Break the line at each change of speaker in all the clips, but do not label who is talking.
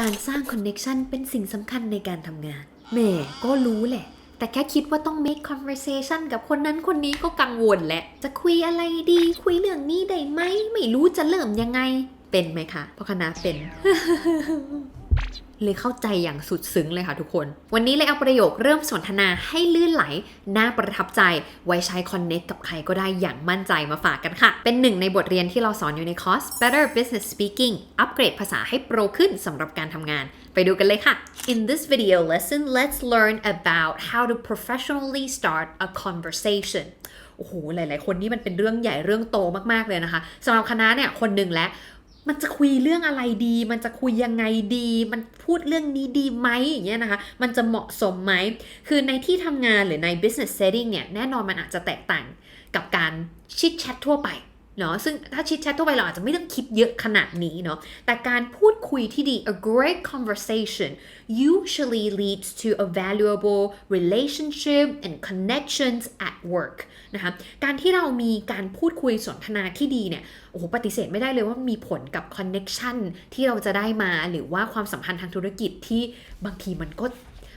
การสร้างคอนเน็ชันเป็นสิ่งสำคัญในการทำงานแหม่ก็รู้แหละ แต่แค่คิดว่าต้อง make conversation กับคนนั้นคนนี้ก็กังวลแหละ จะคุยอะไรดี คุยเรื่องนี้ได้ไหม ไม่รู้จะเริ่มยังไง เป็นไหมคะพราะคณะเป็น เลยเข้าใจอย่างสุดซึ้งเลยค่ะทุกคน วันนี้เลยเอาประโยคเริ่มสนทนาให้ลื่นไหล น่าประทับใจ ไว้ใช้คอนเน็กกับใครก็ได้อย่างมั่นใจมาฝากกันค่ะ เป็นหนึ่งในบทเรียนที่เราสอนอยู่ในคอร์ส Better Business Speaking อัปเกรดภาษาให้โปรขึ้นสำหรับการทำงาน ไปดูกันเลยค่ะ In this video lesson let's learn about how to professionally start a conversation โอ้โห หลาย ๆ คนนี่มันเป็นเรื่องใหญ่เรื่องโตมาก ๆ เลยนะคะสำหรับคณะเนี่ยคนหนึ่งแล้ว มันจะคุยเรื่องอะไรดี มันจะคุยยังไงดี มันพูดเรื่องนี้ดีไหมอย่างเงี้ยนะคะ มันจะเหมาะสมไหม คือในที่ทำงานหรือใน business setting เนี่ย แน่นอนมันอาจจะแตกต่างกับการชิดแชททั่วไป เนาะซึ่งถ้าชิดแชททั่วไปเราอาจจะไม่ต้องคิดเยอะขนาดนี้เนาะแต่การพูดคุยที่ดี a great conversation usually leads to a valuable relationship and connections at work นะคะการที่เรามีการพูดคุยสนทนาที่ดีเนี่ยโอ้โหปฏิเสธไม่ได้เลยว่ามีผลกับ connection ที่เราจะได้มาหรือว่าความสัมพันธ์ทางธุรกิจที่บางทีมันก็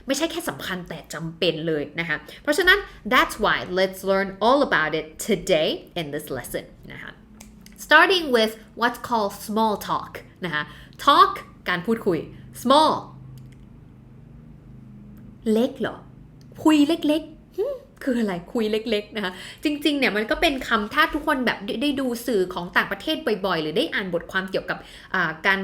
ไม่ใช่แค่สำคัญแต่จำเป็นเลยนะคะ เพราะฉะนั้น that's why let's learn all about it today in this lesson นะคะ starting with what's called small talk นะคะ talk การพูดคุย small เล็กเหรอ คุยเล็กๆ คืออะไร คุยเล็กๆ นะคะ จริงๆ เนี่ยมันก็เป็นคำถ้าทุกคนแบบได้ดูสื่อของต่างประเทศบ่อยๆ หรือได้อ่านบทความเกี่ยวกับการ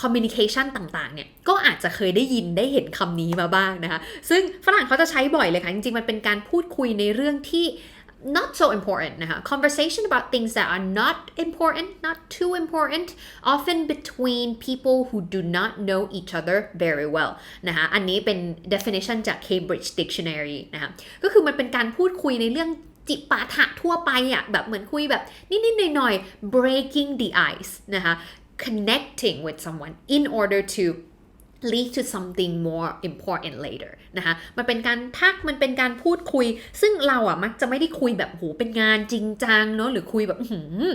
communication ต่างๆ เนี่ย ก็อาจจะเคยได้ยินได้เห็นคำนี้มาบ้างนะคะ ซึ่งฝรั่งเขาจะใช้บ่อยเลยค่ะ จริงๆ มันเป็นการพูดคุยในเรื่องที่ not so important นะคะ conversation about things that are not important not too important often between people who do not know each other very well นะคะ อันนี้เป็น definition จาก Cambridge Dictionary นะคะ ก็คือมันเป็นการพูดคุยในเรื่องจิปาถะทั่วไปอะแบบเหมือนคุยแบบนิดๆหน่อยๆ breaking the ice นะคะ connecting with someone in order to lead to something more important later นะคะ มันเป็นการทัก มันเป็นการพูดคุย ซึ่งเราอะมักจะไม่ได้คุยแบบโห เป็นงานจริงจังเนาะ หรือคุยแบบหืม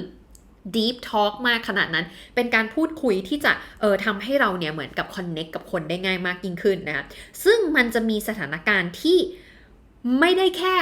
deep talk มากขนาดนั้น เป็นการพูดคุยที่จะเออทำให้เราเนี่ยเหมือนกับ connect กับคนได้ง่ายมากยิ่งขึ้นนะคะ ซึ่งมันจะมีสถานการณ์ที่ไม่ได้แค่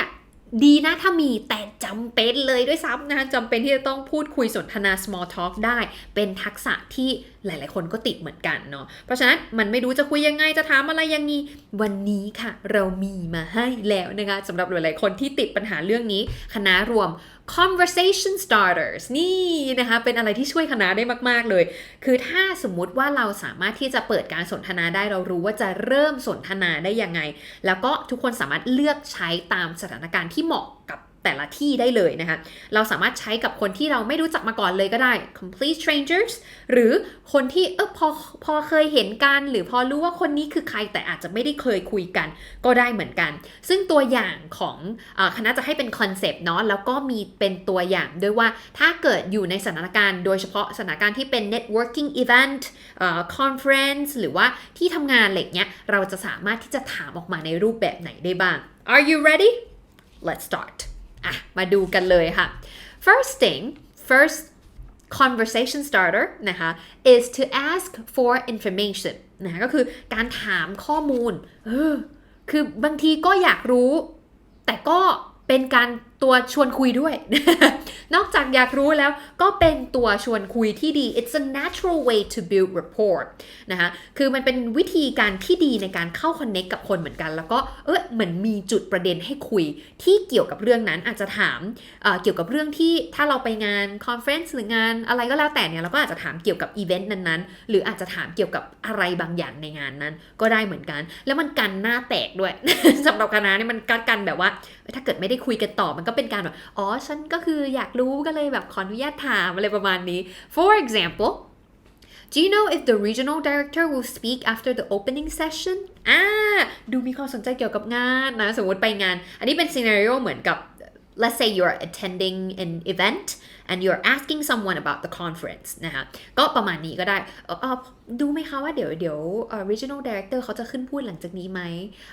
ดีนะถ้ามีแต่จำเป็นเลยด้วยซ้ำนะคะจำเป็นที่จะต้องพูดคุยสนทนา small talk ได้ เป็นทักษะที่หลายๆ คนก็ติดเหมือนกันเนาะ เพราะฉะนั้นมันไม่รู้จะคุยยังไงจะถามอะไรยังงี้ วันนี้ค่ะ เรามีมาให้แล้วนะคะสำหรับหลายๆ คนที่ติดปัญหาเรื่องนี้ คณะรวม conversation starters นี่นะคะ เป็นอะไรที่ช่วยคณะได้มาก ๆ เลย คือถ้าสมมุติว่าเราสามารถที่จะเปิดการสนทนาได้เรารู้ว่าจะเริ่มสนทนาได้ยังไง แล้วก็ทุกคนสามารถเลือกใช้ตามสถานการณ์ที่เหมาะกับ แต่ละที่ได้เลยนะคะ เราสามารถใช้กับคนที่เราไม่รู้จักมาก่อนเลยก็ได้ complete strangers หรือคนที่เออพอพอเคยเห็นกัน หรือพอรู้ว่าคนนี้คือใครแต่อาจจะไม่ได้เคยคุยกัน ก็ได้เหมือนกัน ซึ่งตัวอย่างของอคณะจะให้เป็นคอนเซปต์เนาะแล้วก็มีเป็นตัวอย่างด้วยว่าถ้าเกิดอยู่ในสถานการณ์โดยเฉพาะสถานการณ์ที่เป็น networking event conference หรือว่าที่ทำงานอะไรเงี้ยเราจะสามารถที่จะถามออกมาในรูปแบบไหนได้บ้าง Are you ready Let's start อะมาดูกันเลยค่ะ first thing first conversation starter นะคะ is to ask for information นะคะก็คือการถามข้อมูล เออ คือบางทีก็อยากรู้ แต่ก็เป็นการ ตัวชวนคุยด้วย นอกจากอยากรู้แล้วก็เป็นตัวชวนคุยที่ดี it's a natural way to build rapport นะคะคือมันเป็นวิธีการที่ดีในการเข้าคอนเน็กกับคนเหมือนกัน แล้วก็เออเหมือนมีจุดประเด็นให้คุยที่เกี่ยวกับเรื่องนั้นอาจจะถามเเกี่ยวกับเรื่องที่ถ้าเราไปงานคอนเฟรนซ์หรืองานอะไรก็แล้วแต่เนี่ยเราก็อาจจะถามเกี่ยวกับอีเวนต์นั้นๆ หรืออาจจะถามเกี่ยวกับอะไรบางอย่างในงานนั้น ก็ได้เหมือนกัน แล้วมันกันหน้าแตกด้วยสำหรับคณะนี่มันกันกันแบบว่า ถ้าเกิดไม่ได้คุยกันต่อมันก็เป็นการแบบอ๋อฉันก็คืออยากรู้ก็เลยแบบขออนุญาตถามอะไรประมาณนี้ for example Do you know if the regional director will speak after the opening session อ่า ดูมีความสนใจเกี่ยวกับงานนะ สมมติไปงาน อันนี้เป็น scenario เหมือนกับ let's say you're attending an event and you're asking someone about the conference นะคะก็ประมาณนี้ก็ได้ออเอดูไหมคะว่าเดี๋ยวเดี๋ยวเอ่อ regional director เขาจะขึ้นพูดหลังจากนี้ไหม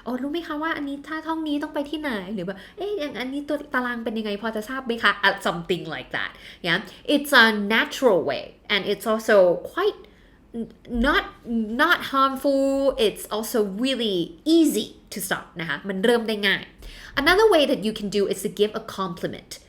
อ๋อรู้ไหมคะว่าอันนี้ถ้าท่องนี้ต้องไปที่ไหน หรือแบบเอ๊ะอย่างอันนี้ตัวตารางเป็นยังไงพอจะทราบไหมคะ something like that yeah it's a natural way and it's also quite not not harmful it's also really easy to stop นะคะมันเริ่มได้ง่าย another way that you can do is to give a compliment อ่า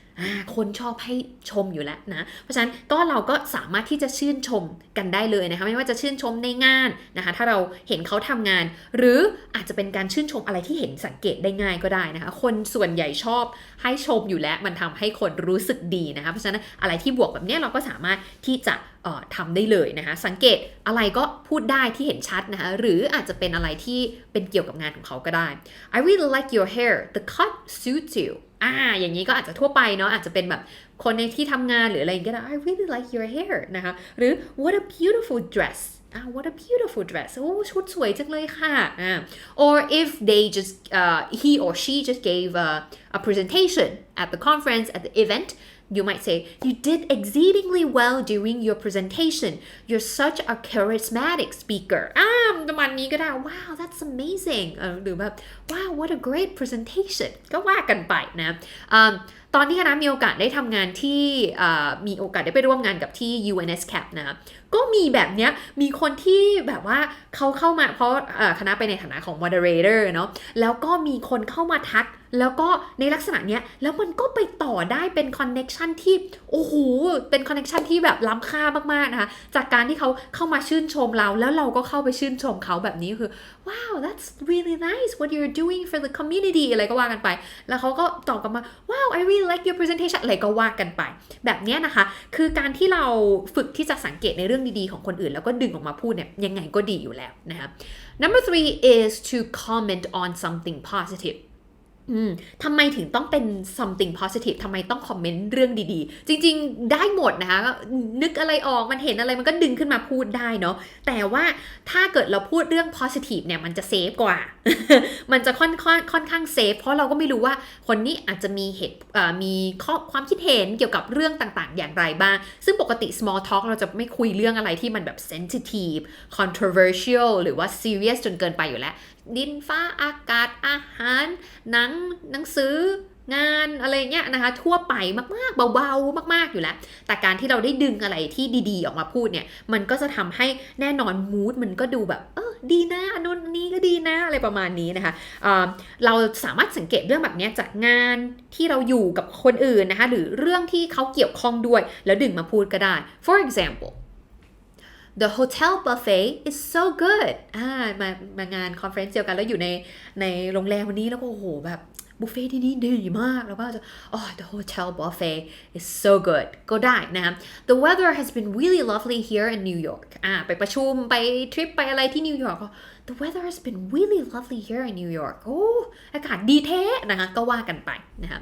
คนชอบให้ชมอยู่แล้วนะ เพราะฉะนั้นก็เราก็สามารถที่จะชื่นชมกันได้เลยนะคะ ไม่ว่าจะชื่นชมในงานนะคะ ถ้าเราเห็นเขาทำงาน หรืออาจจะเป็นการชื่นชมอะไรที่เห็นสังเกตได้ง่ายก็ได้นะคะ คนส่วนใหญ่ชอบให้ชมอยู่แล้ว มันทำให้คนรู้สึกดีนะคะ เพราะฉะนั้นอะไรที่บวกแบบนี้เราก็สามารถที่จะเอ่อทำได้เลยนะคะ สังเกตอะไรก็พูดได้ที่เห็นชัดนะคะ หรืออาจจะเป็นอะไรที่เป็นเกี่ยวกับงานของเขาก็ได้ I really like your hair the cut suits you อ่า อย่างนี้ก็อาจจะทั่วไปเนาะ อาจจะเป็นแบบคนในที่ทำงานหรืออะไรเงี้ยก็ได้ I really like your hair นะคะ หรือ what a beautiful dress อ่า what a beautiful dress โอ้ชุดสวยจังเลยค่ะอ่า or if they just uh, he or she just gave a, a presentation at the conference at the event you might say you did exceedingly well during your presentation you're such a charismatic speaker อ่าประมาณนี้ก็ได้ wow that's amazing หรือแบบ wow what a great presentation ก็ว่ากันไปนะตอนที่คณะมีโอกาสได้ทำงานที่มีโอกาสได้ไปร่วมงานกับที่ UNSCAP นะ ก็มีแบบเนี้ย มีคนที่แบบว่าเขาเข้ามาเพราะคณะไปในฐานะของ moderator เนาะ แล้วก็มีคนเข้ามาทัก แล้วก็ในลักษณะเนี้ยแล้วมันก็ไปต่อได้เป็นคอนเน็ชันที่โอ้โหเป็นคอนเน็ชันที่แบบล้ำค่ามากๆนะคะจากการที่เขาเข้ามาชื่นชมเรา แล้วเราก็เข้าไปชื่นชมเขาแบบนี้คือ wow that's really nice what you're doing for the community อะไรก็ว่ากันไป แล้วเขาก็ตอบกลับมา wow I really like your presentation อะไรก็ว่ากันไป แบบเนี้ยนะคะ คือการที่เราฝึกที่จะสังเกตในเรื่องดีๆของคนอื่น แล้วก็ดึงออกมาพูดเนี่ยยังไงก็ดีอยู่แล้วนะคะ number three is to comment on something positive ทำไมถึงต้องเป็น something positive ทำไมต้องคอมเมนต์เรื่องดีๆ จริงๆ ได้หมดนะคะ นึกอะไรออก มันเห็นอะไรมันก็ดึงขึ้นมาพูดได้เนาะ แต่ว่าถ้าเกิดเราพูดเรื่อง positive เนี่ย มันจะเซฟกว่า มันจะค่อนค่อนค่อนข้างเซฟ เพราะเราก็ไม่รู้ว่าคนนี้อาจจะมีเหตุมีข้อความคิดเห็นเกี่ยวกับเรื่องต่างๆ อย่างไรบ้าง ซึ่งปกติ small talk เราจะไม่คุยเรื่องอะไรที่มันแบบ sensitive controversial หรือว่า serious จนเกินไปอยู่แล้ว ดินฟ้าอากาศอาหาร หนังหนังสืองานอะไรเงี้ยนะคะ ทั่วไปมากๆ เบาๆ มากๆอยู่แล้ว แต่การที่เราได้ดึงอะไรที่ดีๆ ออกมาพูดเนี่ย มันก็จะทำให้แน่นอนมูดมันก็ดูแบบเออดีนะอันนู้นนี้ก็ดีนะอะไรประมาณนี้นะคะเเราสามารถสังเกตเรื่องแบบนี้จากงานที่เราอยู่กับคนอื่นนะคะ หรือเรื่องที่เขาเกี่ยวข้องด้วย แล้วดึงมาพูดก็ได้ for example the hotel buffet is so good อ่ามามางานคอนเฟรนซ์เดียวกันแล้วอยู่ในในโรงแรมวันนี้แล้วก็โอ้โหแบบบุฟเฟ่ที่นี่ดีมาก แล้วก็จะ oh the hotel buffet is so good ก็ได้นะคะ the weather has been really lovely here in New York อ่าไปประชุมไปทริปไปอะไรที่นิวยอร์กก็ the weather has been really lovely here in New York โอ้อากาศดีแท้นะคะก็ว่ากันไปนะคะ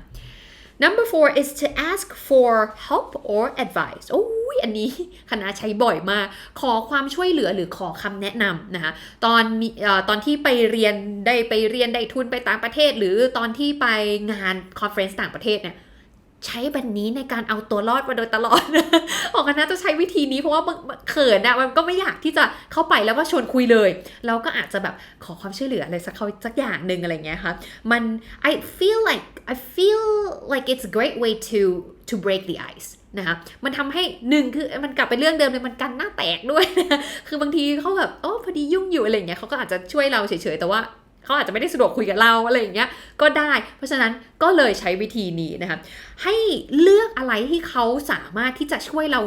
Number four is to ask for help or advice โอ้ยอันนี้คณะใช้บ่อยมาก ขอความช่วยเหลือหรือขอคำแนะนำนะคะตอนมีเอ่อตอนที่ไปเรียนได้ไปเรียนได้ทุนไปต่างประเทศ หรือตอนที่ไปงานคอนเฟรนซ์ต่างประเทศเนี่ย ใช้แบบนี้ในการเอาตัวรอดมาโดยตลอดออกคณะจะใช้วิธีนี้เพราะว่ามันเขินอะมันก็ไม่อยากที่จะเข้าไปแล้วว่าชวนคุยเลย เราก็อาจจะแบบขอความช่วยเหลืออะไรสักเขาสักอย่างหนึ่งอะไรเงี้ยค่ะมัน I feel like I feel like it's a great way to to break the ice นะคะมันทำให้หนึ่งคือมันกลับไปเรื่องเดิมเลยมันกันหน้าแตกด้วย คือบางทีเขาแบบโอ้พอดียุ่งอยู่อะไรเงี้ยเขาก็อาจจะช่วยเราเฉยๆแต่ว่า เขาอาจจะไม่ได้สะดวกคุยกับเราอะไรอย่างเงี้ยก็ได้ เพราะฉะนั้นก็เลยใช้วิธีนี้นะคะให้เลือกอะไรที่เขาสามารถที่จะช่วยเรา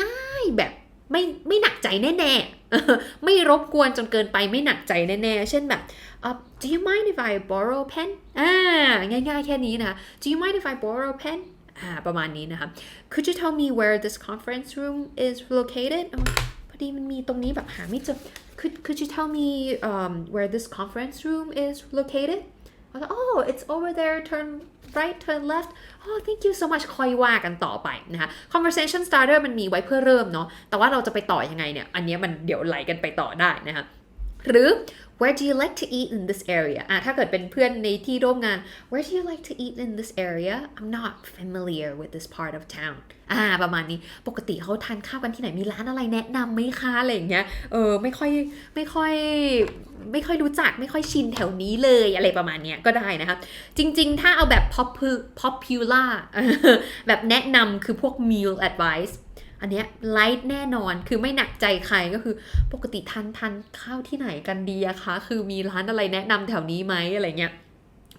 ง่าย ๆแบบไม่ไม่หนักใจแน่ๆ ไม่รบกวนจนเกินไปไม่หนักใจแน่ๆ เช่นแบบ uh, do you mind if I borrow a pen อ่าง่ายๆ แค่นี้นะ do you mind if I borrow a pen อ่าประมาณนี้นะคะ could you tell me where this conference room is located พอดีมันมีตรงนี้แบบหาไม่เจอ could could you tell me um, where this conference room is located I was like, oh it's over there turn right turn left oh thank you so much ค่อยว่ากันต่อไปนะคะ conversation starter มันมีไว้เพื่อเริ่มเนาะแต่ว่าเราจะไปต่อยังไงเนี่ย อันนี้มันเดี๋ยวไหลกันไปต่อได้นะคะหรือ where do you like to eat in this area อะถ้าเกิดเป็นเพื่อนในที่ร่วมงาน where do you like to eat in this area I'm not familiar with this part of town อ่าประมาณนี้ปกติเขาทานข้าวกันที่ไหนมีร้านอะไรแนะนำไหมคะอะไรอย่างเงี้ยเออไม่ค่อยไม่ค่อยไม่ค่อยรู้จักไม่ค่อยชินแถวนี้เลยอะไรประมาณเนี้ยก็ได้นะคะจริงๆ ถ้าเอาแบบ pop popular แบบแนะนำคือพวก meal advice อันเนี้ยไลท์แน่นอนคือไม่หนักใจใครก็คือปกติทานทานข้าวที่ไหนกันดีอะคะ คือมีร้านอะไรแนะนำแถวนี้ไหมอะไรเงี้ย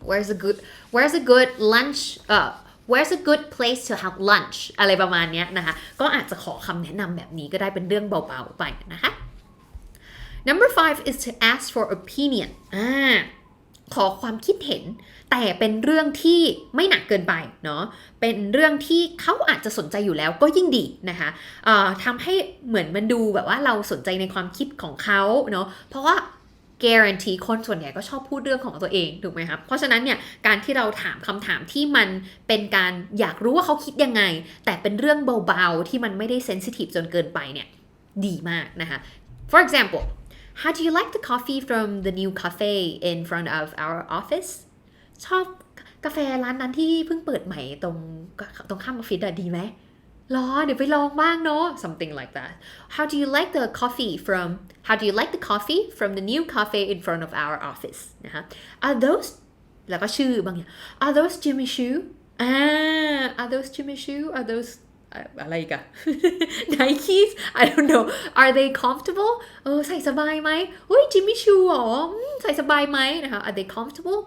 where's a good where's a good lunch เอ่อ where's a good place to have lunch อะไรประมาณเนี้ยนะคะ ก็อาจจะขอคำแนะนำแบบนี้ก็ได้เป็นเรื่องเบาๆไปนะคะ number five is to ask for opinion อ่า ขอความคิดเห็น แต่เป็นเรื่องที่ไม่หนักเกินไปเนาะเป็นเรื่องที่เขาอาจจะสนใจอยู่แล้วก็ยิ่งดีนะคะทำให้เหมือนมันดูแบบว่าเราสนใจในความคิดของเขาเนาะเพราะว่า guarantee คนส่วนใหญ่ก็ชอบพูดเรื่องของตัวเองถูกไหมครับ เพราะฉะนั้นเนี่ยการที่เราถามคำถามที่มันเป็นการอยากรู้ว่าเขาคิดยังไง แต่เป็นเรื่องเบาๆ ที่มันไม่ได้ sensitive จนเกินไปเนี่ยดีมากนะคะ for example how do you like the coffee from the new cafe in front of our office ชอบกาแฟร้านนั้นที่เพิ่งเปิดใหม่ตรงตรงข้ามออฟฟิศอะดีไหมรอเดี๋ยวไปลองบ้างเนาะ something like that how do you like the coffee from how do you like the coffee from the new cafe in front of our office นะคะ are those แล้วก็ชื่อบางอย่าง are those Jimmy Choo อ่า are those Jimmy Choo are those อะไรกัน Nikes I don't know are they comfortable เออใส่สบายไหมเฮ้ย Jimmy Choo หรอใส่สบายไหมนะคะ are they comfortable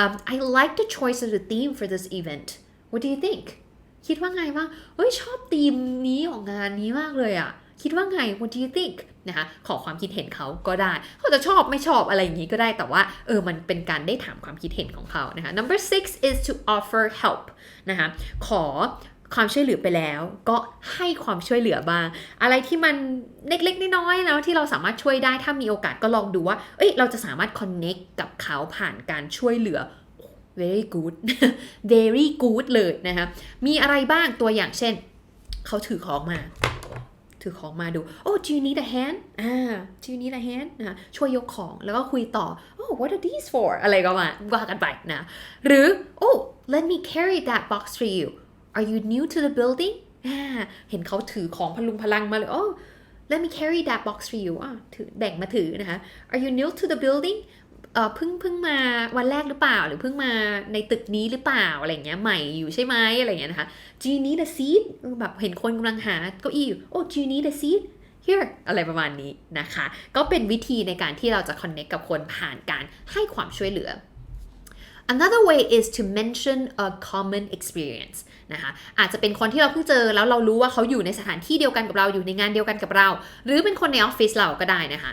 um, I like the choice of the theme for this event what do you think คิดว่าไงบ้างเฮ้ยชอบธีมนี้ของงานนี้มากเลยอะคิดว่าไง what do you think นะคะขอความคิดเห็นเขาก็ได้ เขาจะชอบไม่ชอบอะไรอย่างนี้ก็ได้แต่ว่าเออมันเป็นการได้ถามความคิดเห็นของเขานะคะ number six is to offer help นะคะขอ ความช่วยเหลือไปแล้ว ก็ให้ความช่วยเหลือบ้าง อะไรที่มันเล็กๆน้อยๆแล้วที่เราสามารถช่วยได้ถ้ามีโอกาสก็ลองดูว่า เอ้ยเราจะสามารถ connect กับเขาผ่านการช่วยเหลือ very good very good เลยนะคะมีอะไรบ้างตัวอย่างเช่น เขาถือของมา ถือของมาดูโอ้ do you need a hand อ่า do you need a hand นะช่วยยกของแล้วก็คุยต่อ oh what are these for อะไรก็มาว่ากันไปนะ หรือ oh let me carry that box for you are you new to the building เห็นเขาถือของพลุงพลังมาเลย oh let me carry that box for you อะถือแบ่งมาถือนะคะ are you new to the building เออเพิ่งเพิ่งมาวันแรกหรือเปล่า หรือเพิ่งมาในตึกนี้หรือเปล่าอะไรเงี้ยใหม่อยู่ใช่ไหมอะไรเงี้ยนะคะ do you need a seat แบบเห็นคนกำลังหาเก้าอี้อยู่ oh do you need a seat here อะไรประมาณนี้นะคะ ก็เป็นวิธีในการที่เราจะ connect กับคนผ่านการให้ความช่วยเหลือ Another way is to mention a common experience นะคะอาจจะเป็นคนที่เราเพิ่งเจอแล้วเรารู้ว่าเขาอยู่ในสถานที่เดียวกันกับเราอยู่ในงานเดียวกันกับเรา หรือเป็นคนในออฟฟิศเราก็ได้นะคะ